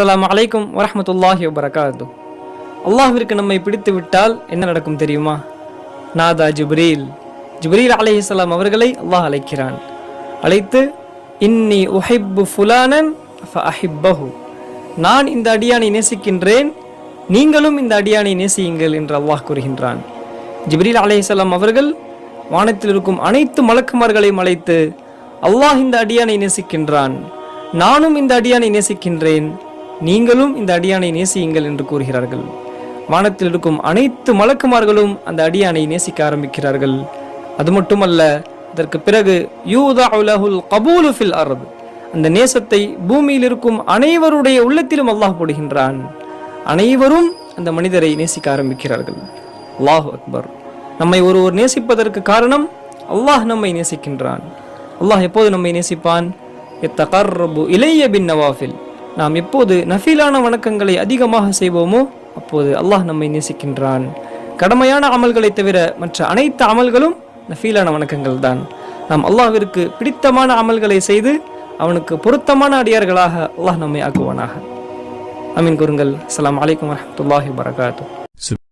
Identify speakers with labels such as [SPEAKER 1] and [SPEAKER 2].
[SPEAKER 1] அஸ்ஸலாமு அலைக்கும் வரமத்துல்லாஹி வபரகாத்து. அல்லாஹிற்கு நம்மை பிடித்து விட்டால் என்ன நடக்கும் தெரியுமா? நாதா ஜிப்ரீல். ஜிப்ரீல் அலைஹிஸ்ஸலாம் அவர்களை அல்லாஹ் அழைக்கிறான். அழைத்து இன்னி உஹைப்பு ஃபுலானன் அஹிப்பஹு நான் இந்த அடியானை நேசிக்கின்றேன். நீங்களும் இந்த அடியானை நேசியுங்கள் என்று அல்லாஹ் கூறுகின்றான். ஜிப்ரீல் அலைஹிஸ்ஸலாம் அவர்கள் வானத்தில் இருக்கும் அனைத்து மலக்குமார்களையும் அழைத்து அல்லாஹ் இந்த அடியானை நேசிக்கின்றான். நானும் இந்த அடியானை நேசிக்கின்றேன். நீங்களும் இந்த அடியானை நேசியுங்கள் என்று கூறுகிறார்கள். வானத்தில் இருக்கும் அனைத்து மலக்குமார்களும் அந்த அடியானை நேசிக்க ஆரம்பிக்கிறார்கள். அது மட்டுமல்ல அதற்கு பிறகு யூதா உலகுல் கபூலு ஃபில் அந்த நேசத்தை பூமியில் இருக்கும் அனைவருடைய உள்ளத்திலும் அல்லாஹ் போடுகின்றான். அனைவரும் அந்த மனிதரை நேசிக்க ஆரம்பிக்கிறார்கள். அல்லாஹ் அக்பர். நம்மை ஒருவர் நேசிப்பதற்கு காரணம் அல்லாஹ் நம்மை நேசிக்கின்றான். அல்லாஹ் எப்போது நம்மை நேசிப்பான்? எத்தகர்ரபு இளைய பின் நவாஃபில். நாம் எப்போது நஃபீலான வணக்கங்களை அதிகமாக செய்வோமோ அப்போது அல்லாஹ் நம்மை நேசிக்கின்றான். கடமையான அமல்களை தவிர மற்ற அனைத்து அமல்களும் நஃபீலான வணக்கங்கள் தான் நாம் அல்லாஹிற்கு பிடித்தமான அமல்களை செய்து அவனுக்கு பொருத்தமான அடியார்களாக அல்லாஹ் நம்மை ஆக்குவானாக. அமீன் கூறுங்கள். அஸ்ஸலாமு வலைக்கம் வரமத்துல்லாஹி வபரகாத்துஹு.